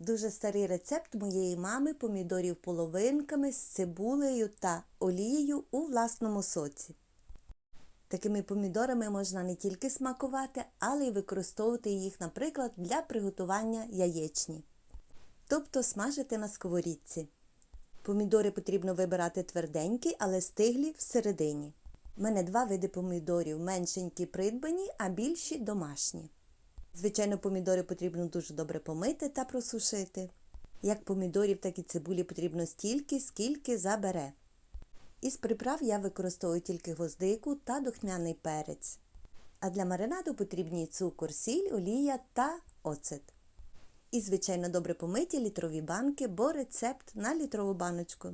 Дуже старий рецепт моєї мами помідорів половинками з цибулею та олією у власному соці. Такими помідорами можна не тільки смакувати, але й використовувати їх, наприклад, для приготування яєчні. Тобто смажити на сковорідці. Помідори потрібно вибирати тверденькі, але стиглі всередині. У мене два види помідорів: меншенькі придбані, а більші домашні. Звичайно, помідори потрібно дуже добре помити та просушити. Як помідорів, так і цибулі потрібно стільки, скільки забере. Із приправ я використовую тільки гвоздику та духмяний перець. А для маринаду потрібні цукор, сіль, олія та оцет. І, звичайно, добре помиті літрові банки, бо рецепт на літрову баночку.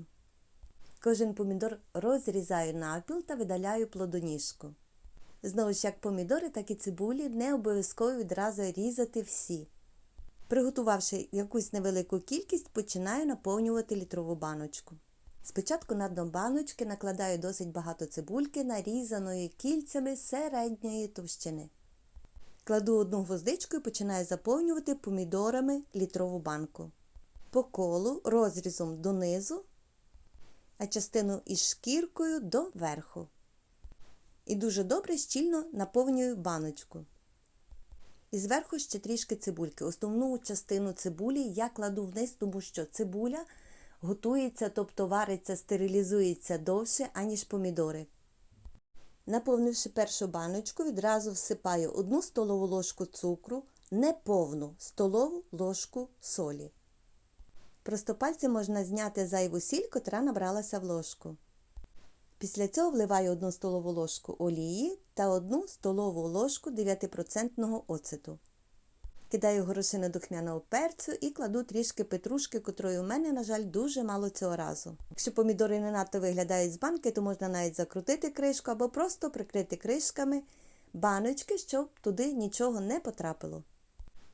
Кожен помідор розрізаю навпіл та видаляю плодоніжку. Знову ж як помідори, так і цибулі не обов'язково відразу різати всі. Приготувавши якусь невелику кількість, починаю наповнювати літрову баночку. Спочатку на дно баночки накладаю досить багато цибульки, нарізаної кільцями середньої товщини. Кладу одну гвоздичку і починаю заповнювати помідорами літрову банку. По колу розрізом донизу, а частину із шкіркою до верху. І дуже добре щільно наповнюю баночку. І зверху ще трішки цибульки. Основну частину цибулі я кладу вниз, тому що цибуля готується, тобто вариться, стерилізується довше, аніж помідори. Наповнивши першу баночку, відразу всипаю 1 столову ложку цукру, неповну столову ложку солі. Просто пальцем можна зняти зайву сіль, котра набралася в ложку. Після цього вливаю 1 столову ложку олії та 1 столову ложку 9% оцету. Кидаю горошину духмяного перцю і кладу трішки петрушки, котрої у мене, на жаль, дуже мало цього разу. Якщо помідори не надто виглядають з банки, то можна навіть закрутити кришку або просто прикрити кришками баночки, щоб туди нічого не потрапило.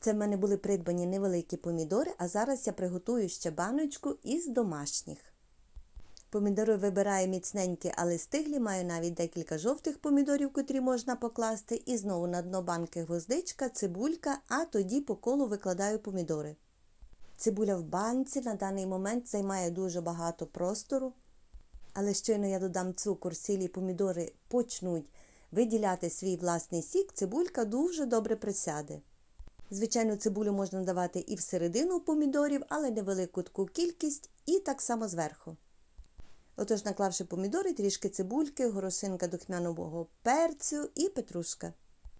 Це в мене були придбані невеликі помідори, а зараз я приготую ще баночку із домашніх. Помідори вибираю міцненькі, але стиглі, маю навіть декілька жовтих помідорів, котрі можна покласти, і знову на дно банки гвоздичка, цибулька, а тоді по колу викладаю помідори. Цибуля в банці на даний момент займає дуже багато простору, але щойно я додам цукор, сілі помідори почнуть виділяти свій власний сік, цибулька дуже добре присяде. Звичайно, цибулю можна давати і всередину помідорів, але невелику таку кількість, і так само зверху. Отож, наклавши помідори, трішки цибульки, горошинка духмяного перцю і петрушка.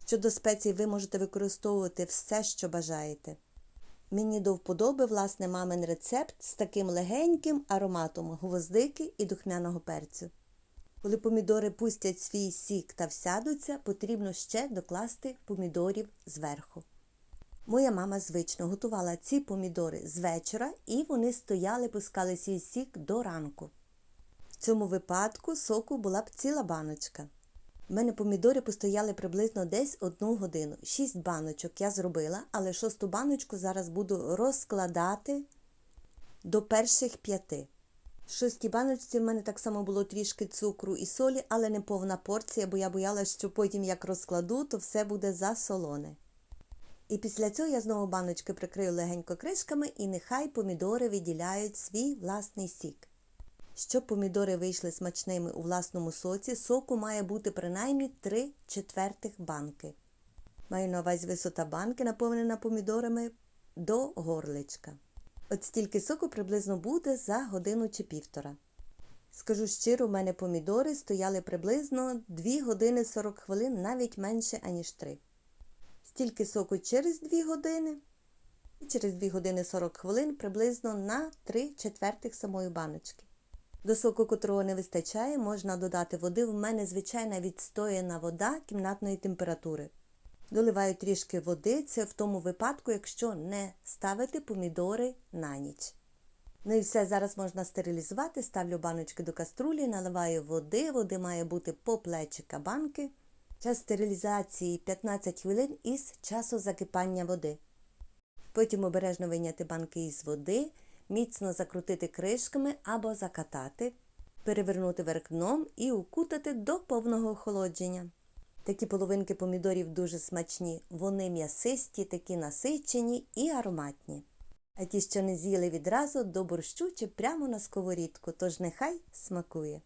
Щодо спецій, ви можете використовувати все, що бажаєте. Мені до вподоби, власне, мамин рецепт з таким легеньким ароматом гвоздики і духмяного перцю. Коли помідори пустять свій сік та всядуться, потрібно ще докласти помідорів зверху. Моя мама звично готувала ці помідори з вечора, і вони стояли, пускали свій сік до ранку. В цьому випадку соку була б ціла баночка. У мене помідори постояли приблизно десь одну годину. Шість баночок я зробила, але шосту баночку зараз буду розкладати до перших п'яти. В шостій баночці в мене так само було трішки цукру і солі, але не повна порція, бо я боялася, що потім як розкладу, то все буде засолоне. І після цього я знову баночки прикрию легенько кришками і нехай помідори виділяють свій власний сік. Щоб помідори вийшли смачними у власному соці, соку має бути принаймні 3 четвертих банки. Маю на увазі висота банки, наповнена помідорами до горличка. От стільки соку приблизно буде за годину чи півтора. Скажу щиро, у мене помідори стояли приблизно 2 години 40 хвилин, навіть менше, аніж 3. Стільки соку через 2 години. І через 2 години 40 хвилин приблизно на 3 четвертих самої баночки. До соку, котрого не вистачає, можна додати води. У мене звичайна відстояна вода кімнатної температури. Доливаю трішки води, це в тому випадку, якщо не ставити помідори на ніч. Ну і все, зараз можна стерилізувати, ставлю баночки до каструлі, наливаю води, води має бути по плечика банки. Час стерилізації 15 хвилин із часу закипання води. Потім обережно вийняти банки із води, міцно закрутити кришками або закатати, перевернути верх дном і укутати до повного охолодження. Такі половинки помідорів дуже смачні, вони м'ясисті, такі насичені і ароматні. А ті, що не з'їли відразу, до борщу чи прямо на сковорідку, тож нехай смакує.